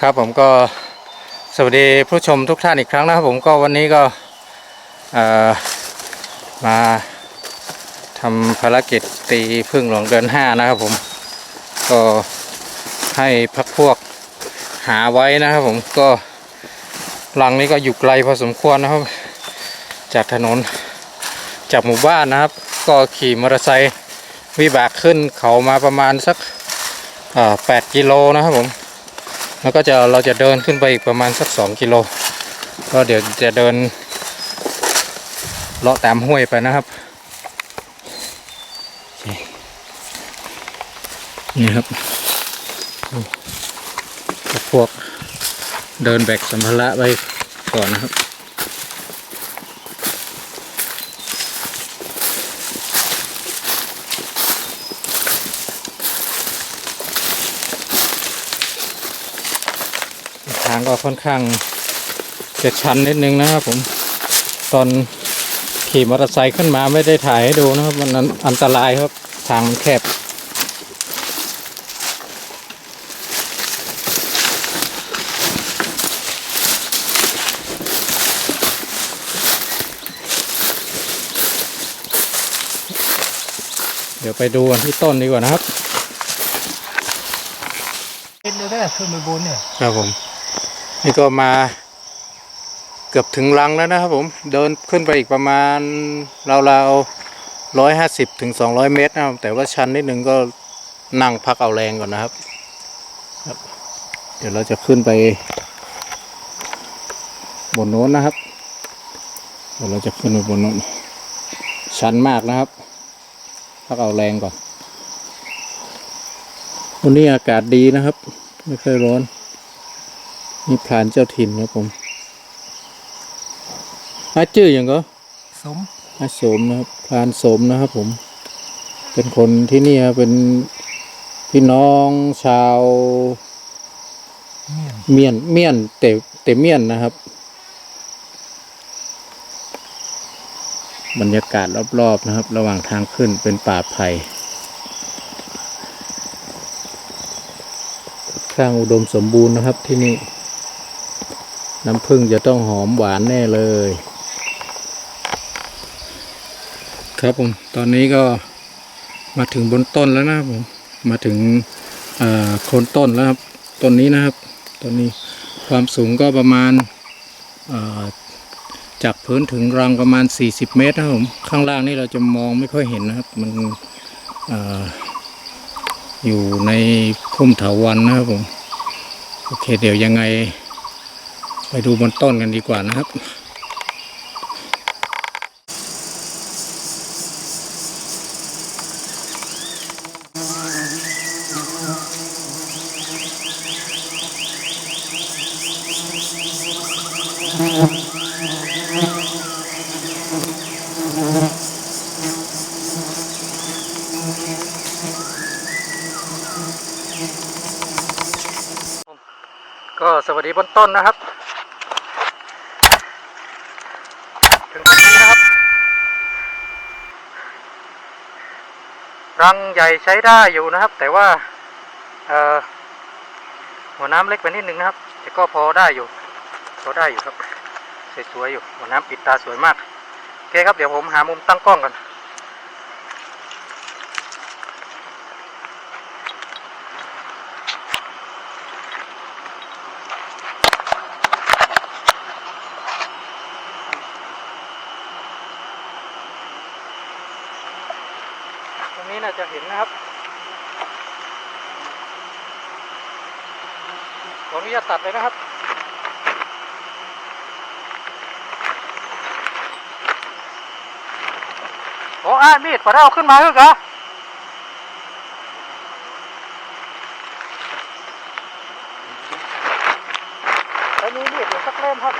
ครับผมก็สวัสดีผู้ชมทุกท่านอีกครั้งนะครับผมก็วันนี้ก็มาทำภารกิจตีพึ่งหลวงเดือนห้านะครับผมก็ให้พักพวกหาไว้นะครับผมก็หลังนี้ก็อยู่ไกลพอสมควรนะครับ จากถนนจากหมู่บ้านนะครับ ก็ขี่มอเตอร์ไซค์วิบากขึ้นเขามาประมาณสักเอ่อ8กิโลนะครับผม แล้วก็จะเราจะเดินขึ้นไปอีกประมาณสักสองกิโล ก็เดี๋ยวจะเดินเลาะตามห้วยไปนะครับ นี่ครับ พวกเดินแบกสัมภาระไปก่อนนะครับ ก็ค่อนข้างจะชันนิดนึงนะครับผม ตอนขี่มอเตอร์ไซค์ขึ้นมาไม่ได้ถ่ายให้ดูนะครับมันอันอันตรายครับทางมันแคบเดี๋ยวไปดูกันที่ต้นดีกว่านะครับเห็นเลยนะขึ้นไปบนเนี่ย ครับผม นี่ก็มาเกือบถึงรังแล้วนะครับผม เดินขึ้นไปอีกประมาณราวๆร้อยห้าสิบถึงสองร้อยเมตรนะครับ แต่ว่าชันนิดนึงก็นั่งพักเอาแรงก่อนนะครับ เดี๋ยวเราจะขึ้นไป บนโน้นนะครับ เดี๋ยวเราจะขึ้นไปบนโน้น ชันมากนะครับ พักเอาแรงก่อน วันนี้อากาศดีนะครับ ไม่ค่อยร้อน นี่พรานเจ้าถิ่นครับผมอาชื่ออย่างก็สมอาโสมนะครับพรานโสมนะครับผม เป็นคนที่นี่ครับเป็นพี่น้องชาวเมียนเมียนเมียนแต่แต่เมียนนะครับ บรรยากาศรอบๆนะครับ ระหว่างทางขึ้นเป็นป่าไผ่ข้างอุดมสมบูรณ์นะครับที่นี่ น้ำผึ้งจะต้องหอมหวานแน่เลย ครับผม ตอนนี้ก็มาถึงบนต้นแล้วนะครับผม มาถึงโคนต้นแล้วครับต้นนี้นะครับต้นนี้ความสูงก็ประมาณจากพื้นถึงรังประมาณ 40 เมตรนะครับผมข้างล่างนี่เราจะมองไม่ค่อยเห็นนะครับ มันอออยู่ในพุ่มเถาวันนะครับผมโอเคเดี๋ยวยังไง ไปดูบนต้นกันดีกว่านะครับก็สวัสดีบนต้นนะครับ ถึงตรงนี้นะครับ รังใหญ่ใช้ได้อยู่นะครับ แต่ว่าหัวน้ำเล็กไปนิดนึงนะครับ แต่ก็พอได้อยู่พอได้อยู่ครับสวยๆอยู่หัวน้ำปิดตาสวยมากโอเคครับเดี๋ยวผมหามุมตั้งกล้องกัน ตรง นะครับขออนุญาตตัดเลยนะครับโอ้อ้ายมีดปะเอาขึ้นมาคือเหรอแล้วมีมีดอยู่สักเล่มครับ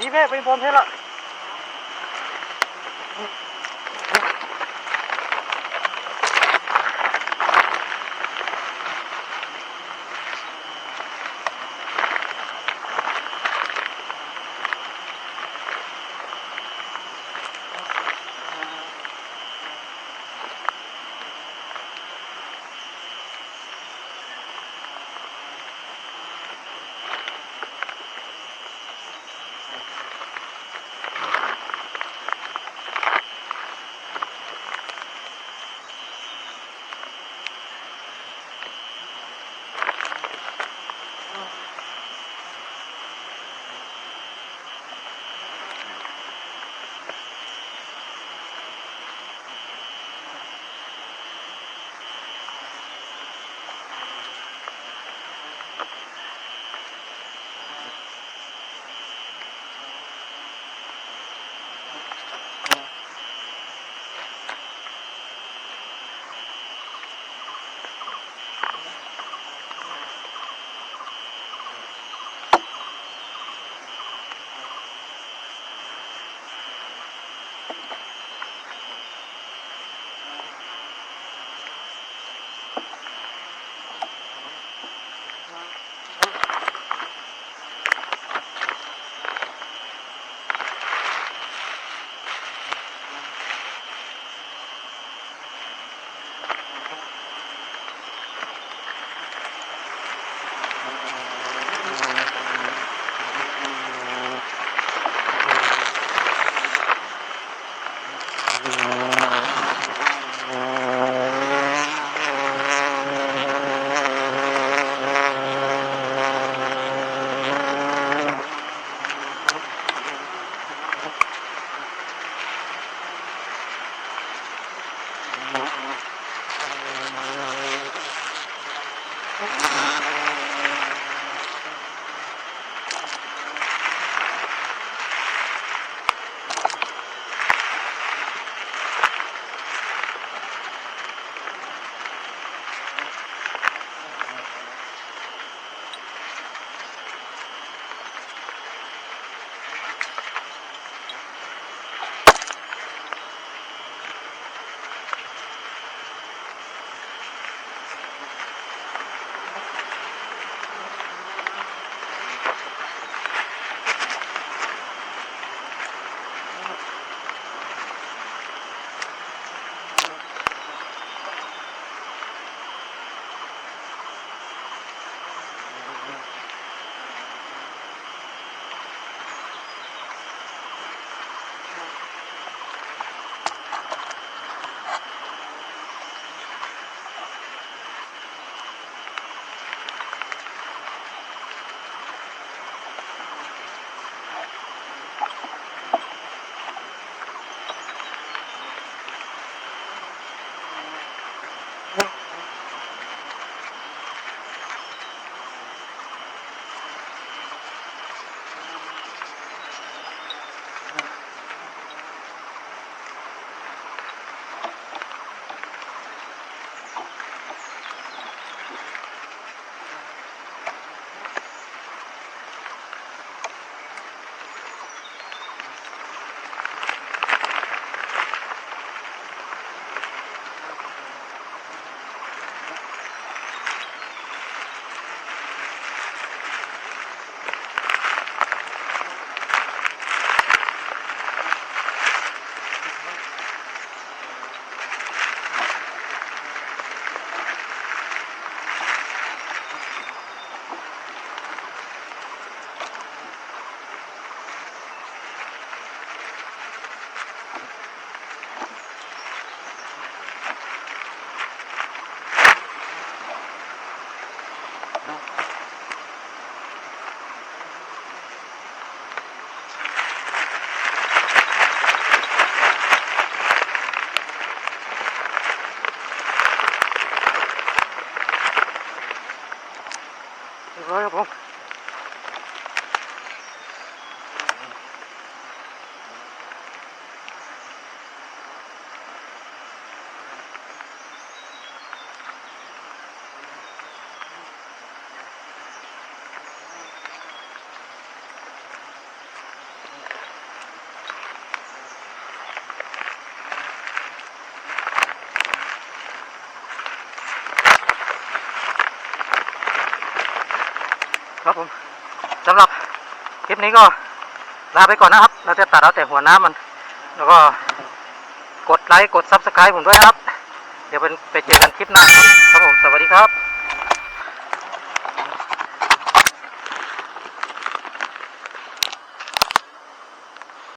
一片被荒废了。 ครับผมสำหรับคลิปนี้ก็ลาไปก่อนนะครับ เราจะตัดเอาแต่หัวน้ำมัน แล้วก็กดไลค์กดซับสไครต์ผมด้วยนะครับ เดี๋ยวเป็นไปเจอกันคลิปหน้าครับครับผมสวัสดีครับ